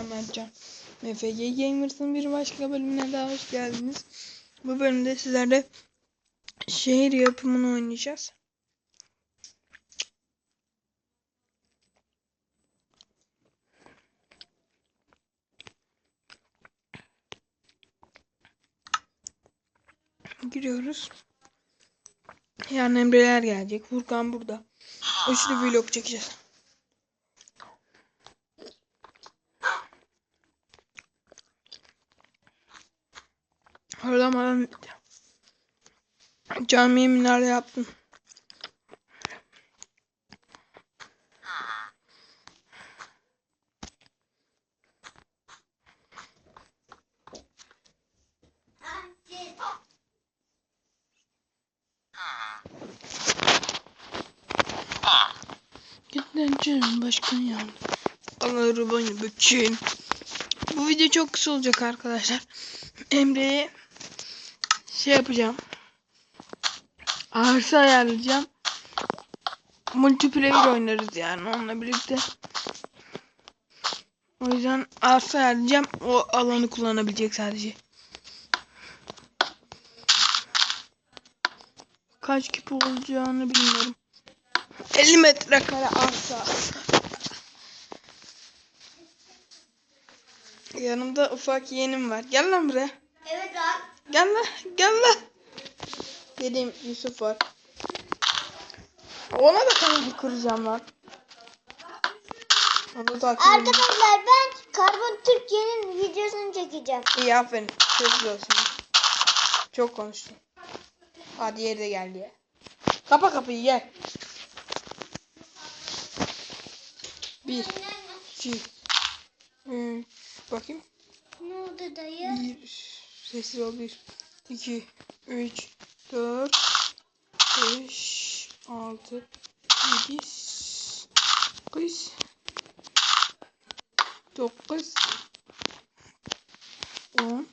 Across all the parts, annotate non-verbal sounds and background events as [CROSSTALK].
ben Mertcan. MFG Gamers'ın bir başka bölümüne daha hoş geldiniz. Bu bölümde sizlerle şehir yapımını oynayacağız. Giriyoruz. Yarın Emre'ler gelecek. Furkan burada. Üçlü vlog çekeceğiz. Oradan bana camiye minare yaptım. Gittin başkan yandı. Allah'ı bana bütün. Bu video çok kısa olacak arkadaşlar. Emre'ye şey yapacağım. Arsa ayarlayacağım. Multiplayer oynarız yani onunla birlikte. O yüzden arsa ayarlayacağım. O alanı kullanabilecek sadece. Kaç küp olacağını bilmiyorum. 50 metrekare arsa. Yanımda ufak yeğenim var. Gel lan buraya. Gel lan. Gel lan. Dediğim Yusuf var. Ona da kanal kuracağım lan. Onu da. Arkadaşlar ben Karbon Türkiye'nin videosunu çekeceğim. İyi aferin. Çok güzel olsun. Çok konuştun. Hadi yeri de geldi ya. Kapa kapıyı gel. Bir, iki, üç, bakayım. Ne oldu dayı? Bir, sessiz ol. Bir, iki, üç, dört, beş, altı, yedi, sekiz, dokuz, on,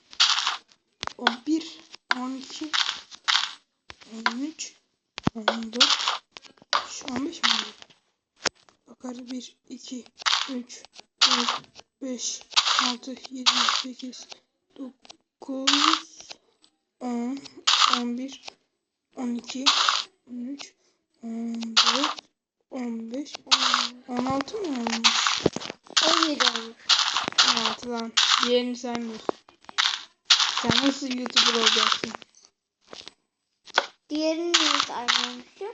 on bir, on iki, on üç, on dört, on beş mi oluyor? Bakarız bir, iki, üç, dört, beş, altı, yedi, sekiz, dokuz, on, on bir, on iki, on üç, on dört, on beş, on altı mı olmuş? 17 olmuş. 16 lan. Diğerini saymıyorsun. Sen nasıl YouTuber olacaksın? Diğerini niye saymamışım?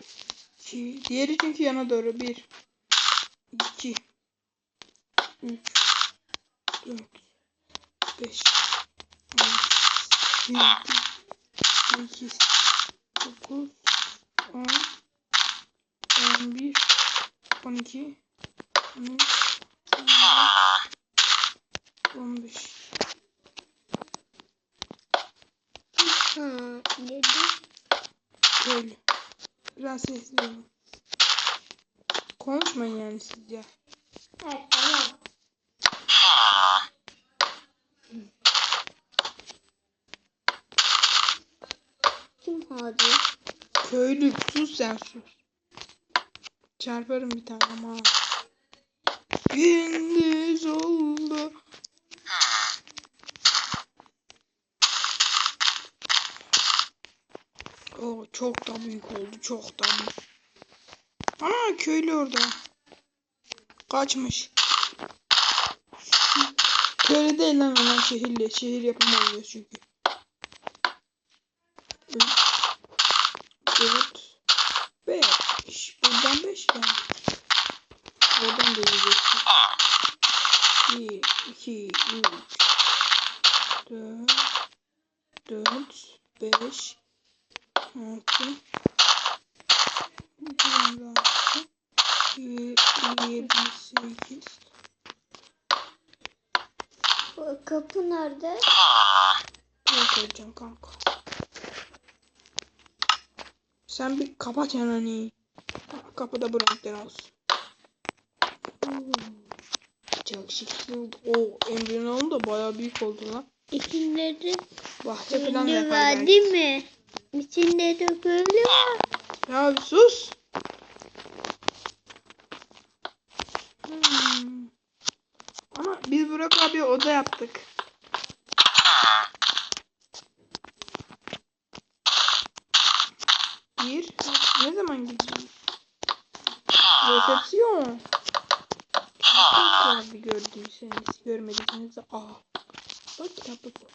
Ki, diğeri çünkü yana doğru. 1 2 3 4 5 6 7 8 9 10 11 12 13 15 Hı, 7. Böyle. Biraz sesli olun. Konuşmayın yani siz ya. Evet tamam. Kim hadi? Köylü sus sen sus. Çarparım bir tane ama. Gündüz oldu. Oo, çok da büyük oldu. Çok da büyük. Ana köylü orada. Kaçmış. Köylü değil lan onlar şehirli. Şehir yapımı çünkü. 4 5 6 6 7 8 Kapı nerede? Buraya koyacağım kanka. Sen bir kapat yani. Kapıda bu renkler olsun. Çok şık oldu. O embriyonun da bayağı büyük oldu lan. İçinde Bahçe falan yapar var belki. değil mi? İçinde de köylü var. Ya bir sus. Hmm. Aa, biz Burak abi oda yaptık. Bir. Ne zaman gideceğim? Resepsiyon. Abi gördüyseniz, görmediyseniz de aa. Bak kitaplık bu.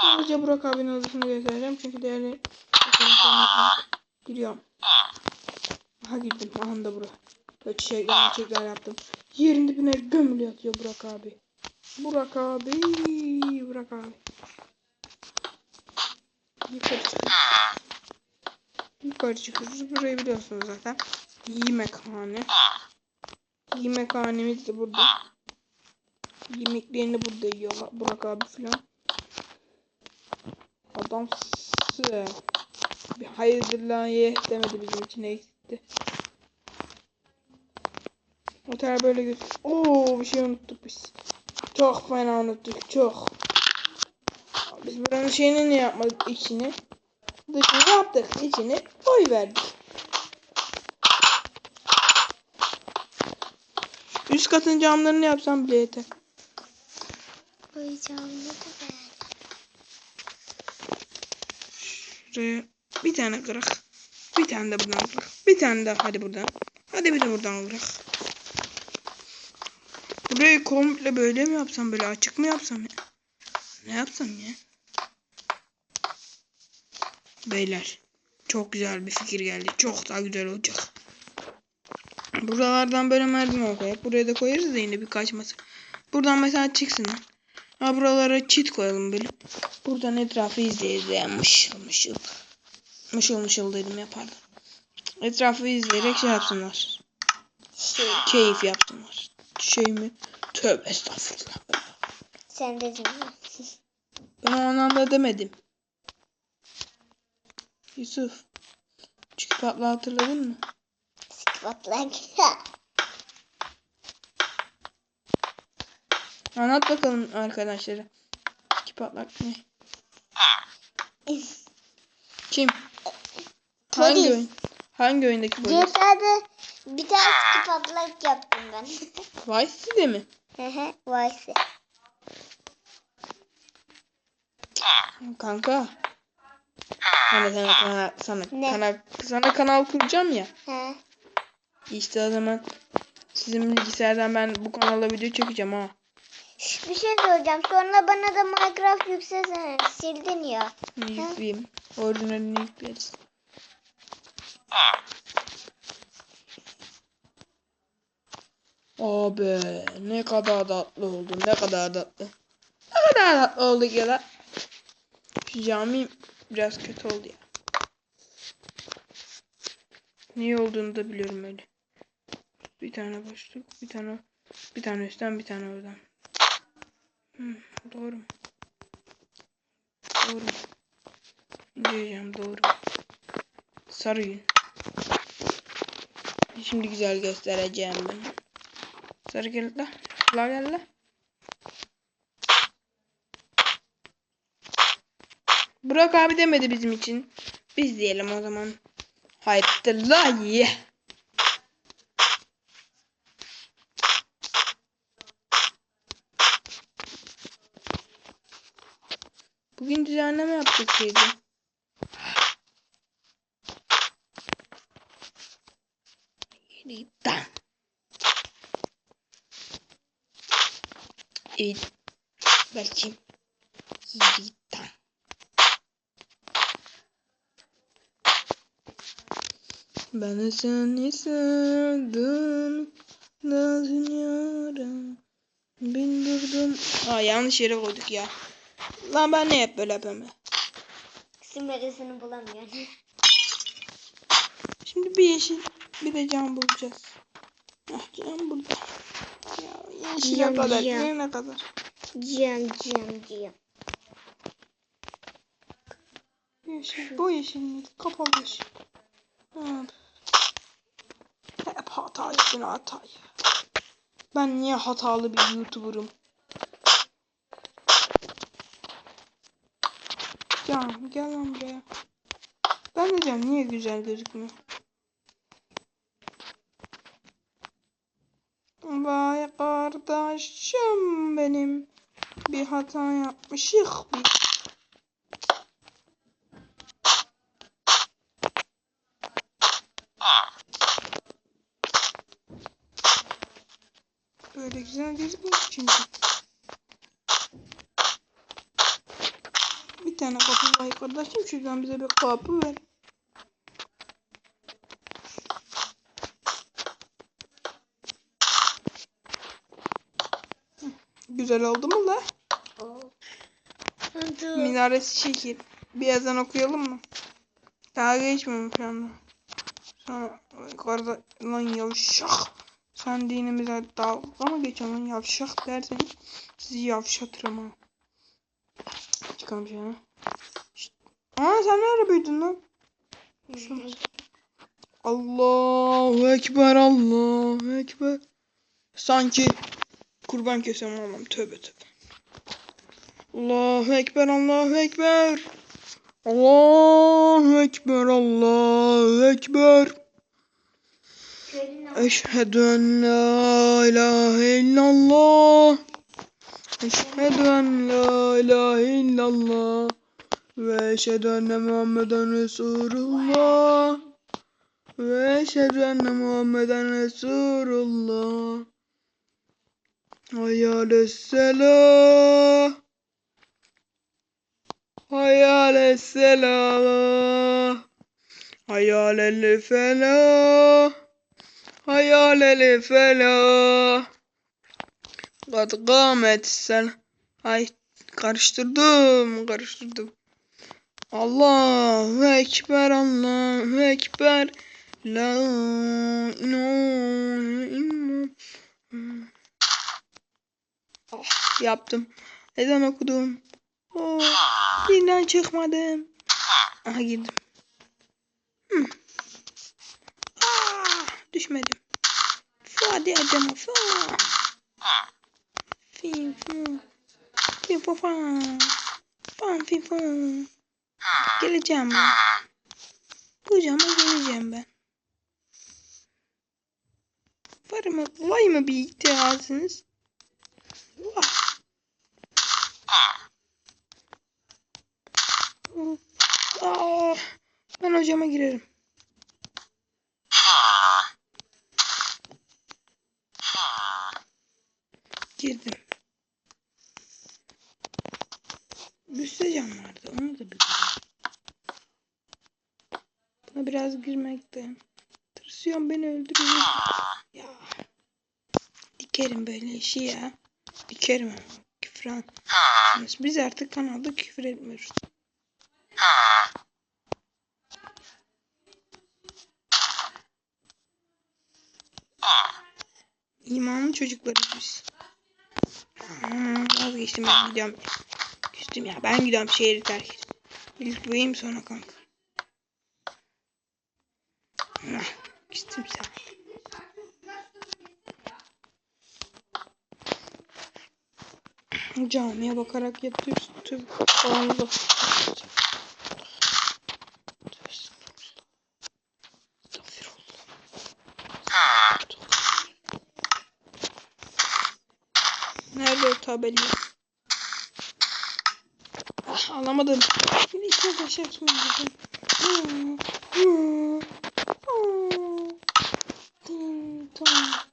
Sadece Burak abinin odasını göstereceğim çünkü değerli. Giriyorum. Aha girdim. Aha da Burak. Böyle çiçek, çiçekler yaptım. Yerin dibine gömülü yatıyor Burak abi. Burak abi. Burak abi. Yukarı çıkıyoruz. Yukarı çıkıyoruz. Burayı biliyorsunuz zaten. Yemekhane. Yemekhanemiz de burada. Yemeklerini burada yiyorlar. Burak abi filan. Adamsı. Bir hayırdır lan ye demedi bizim için eksikti. Otel böyle göz. Oo bir şey unuttuk biz. Çok fena unuttuk çok. Biz buranın şeyini ne yapmadık içini. Dışını yaptık içini koy verdik. Üst katın camlarını yapsam bile yeter. Koyacağım da ben. Şuraya bir tane kırak. Bir tane de buradan kırak. Bir tane daha hadi buradan. Hadi bir de buradan kırak. Burayı komple böyle mi yapsam böyle açık mı yapsam ya? Ne yapsam ya? Beyler çok güzel bir fikir geldi. Çok daha güzel olacak. Buralardan böyle merdiven koyup buraya da koyarız da yine bir kaçması. Buradan mesela çıksın. Ha buralara çit koyalım böyle. Buradan etrafı izleye izleye mışıl mışıl. Mışıl mışıl dedim ya pardon. Etrafı izleyerek şey yapsınlar. Şey, Keyif yapsınlar. Şey mi? Tövbe estağfurullah. sen dedin mi? Ben o anlamda demedim. Yusuf. Çünkü patla hatırladın mı? Sıkıntılar. [LAUGHS] Anlat bakalım arkadaşlara. İki patlak ne? Kim? Hangi Polis. oyun? Hangi oyundaki polis? CS'de bir tane sıkıntılık yaptım ben. [LAUGHS] Vice City'de mi? Hı hı, Vice. Kanka. Hani sana [LAUGHS] kanal, sana, Ne? kanal, sana kanal kuracağım ya. He. İşte o zaman sizin bilgisayardan ben bu kanala video çekeceğim ha. Şş, Bir şey soracağım. Sonra bana da Minecraft yükselsene. Sildin ya. Yükleyeyim. Orijinalini yükleriz. Abi ne kadar tatlı oldu. Ne kadar tatlı. Ne kadar tatlı oldu ya da. Şu cami biraz kötü oldu ya. Niye olduğunu da biliyorum öyle. Bir tane boşluk, bir tane bir tane üstten, bir tane oradan. Hmm, doğru. Doğru. Diyeceğim doğru. Sarı. Şimdi güzel göstereceğim ben. Sarı gel la. La gel la. Burak abi demedi bizim için. Biz diyelim o zaman. Haydi la ye. Bugün yaptık şeydi. Yeniden. Evet. Belki. Yeniden. Ben seni sevdim. Nazın yarım. Bindirdim. Aa yanlış yere koyduk ya. Lan ben ne hep böyle yapıyorum ya. Simeresini bulamıyorum. [LAUGHS] Şimdi bir yeşil bir de cam bulacağız. Ah cam burada. Ya yeşile Cam, kadar cam. ne kadar. Cem cem cem. Yeşil, bu yeşil miydi? Kapalı yeşil. Hep hata üstüne hata. Ben niye hatalı bir YouTuber'ım? Can gel lan buraya. Ben de diyorum niye güzel gözükmüyor? Bak arkadaşım benim. Bir hata yapmışık biz. Böyle güzel gözükmüyor çünkü. Tane kapı var arkadaşım. Şuradan bize bir kapı ver. Güzel oldu mu la? Hadi. Minaresi şekil. Bir yazan okuyalım mı? Daha geçmiyorum şu anda. Sonra yukarıda lan yavşak. Sen dinimize dalga mı geçiyorsun lan yavşak derseniz sizi yavşatırım ha. Çıkalım şöyle. Aa sen nerede büyüdün lan? Allahu Ekber Allahu Ekber. Sanki kurban kesem oğlum tövbe tövbe. Allahu Ekber Allahu Ekber. Allahu Ekber Allahu Ekber. Eşhedü en la ilahe illallah. Eşhedü en la ilahe illallah. Ve eşhedü enne Muhammeden Resulullah. Ve eşhedü enne Muhammeden Resulullah. Hayalesselah. Hayalesselah. Hayalel felah. Hayalel felah. Kad kâmet sen. Ay karıştırdım, karıştırdım. Allahu Ekber, Allahu Ekber. La illallah. Ah, yaptım. Neden okudum? Oh, birden çıkmadım. Aha girdim. Hmm. Ah, düşmedim. Fadi Adem fa. Fin fin. Fin fa fa. Fan fin fa. Geleceğim ben. Kucağıma geleceğim ben. Var mı, var mı bir itirazınız? Var. Aa, ben hocama girerim. Girdim. Göstereceğim vardı. Onu da biliyorum. Buna biraz girmekten. Tırsıyorum beni öldürüyor. Ya. Dikerim böyle işi ya. Dikerim ama. Küfran. Biz artık kanalda küfür etmiyoruz. İmanlı çocuklarız biz. Hmm, vazgeçtim ben gidiyorum. Küstüm ya ben gidiyorum şehri terk et. İlk buyum sonra kanka. Ah, Küstüm sen. Camiye bakarak yatıyoruz. Allah. Nerede o tabela? Ah, alamadım. Yine iki taş atmayacağım.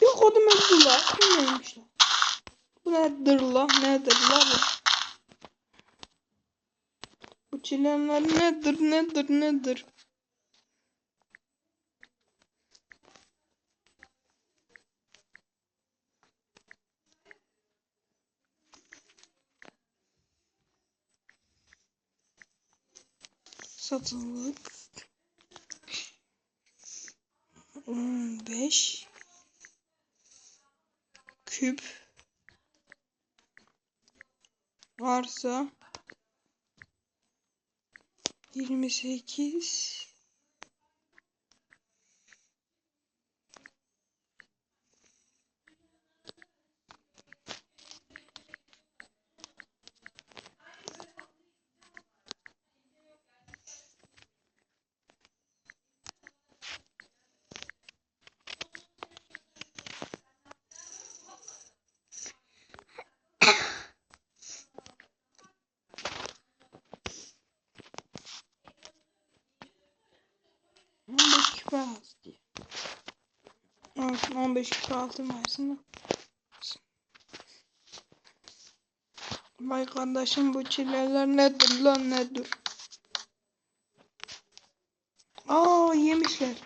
Yok o da mevzular. Bu neymiş lan? Bu nedir la? Nedir la bu? Bu çilemler nedir nedir nedir? Satılık 15 küp varsa 28 15 kişi altın versin. Vay kardeşim bu çileler nedir lan nedir? Aa yemişler.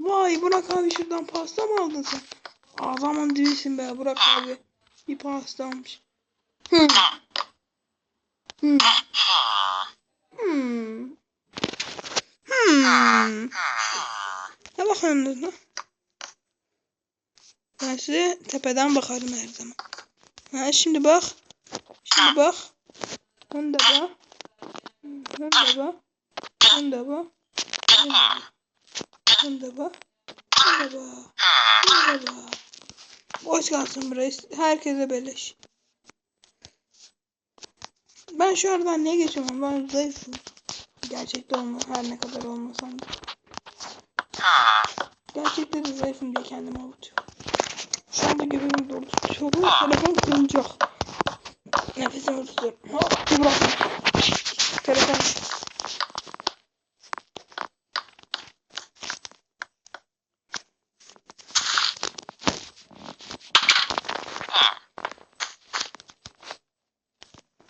Vay Burak abi şuradan pasta mı aldın sen? Aa zaman değilsin be Burak abi. Bir pasta almış. Hmm. Hmm. Hmm. Hmm. Ne bakıyorsunuz lan? Size tepeden bakarım her zaman. Ha şimdi bak. Şimdi bak. De bak. De bak. De bak. De bak. De bak. Sen de bak. Boş kalsın burası. Herkese beleş. Ben şu aradan niye geçiyorum? Ben zayıfım. Gerçekte olma. Her ne kadar olmasam da. Gerçekte de zayıfım diye kendimi avutuyorum. Şu anda göbeğim dolu tutuyor. Telefon kırılacak. Nefesimi tutuyorum. Hop bir bırak. Telefon.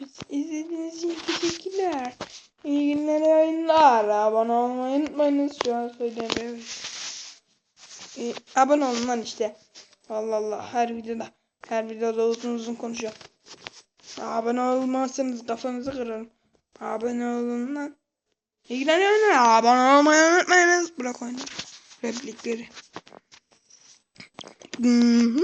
Biz izlediğiniz için teşekkürler. İyi günler yayınlar. Abone olmayı unutmayınız. Şu an söyleyemiyorum. Ee, abone olun lan işte. Allah Allah her videoda. Her videoda uzun uzun konuşuyorum. Abone olmazsanız kafanızı kırarım. Abone olun lan. Yayınlar. Abone olmayı unutmayınız. Bırak oyunu. Replikleri. Hmm.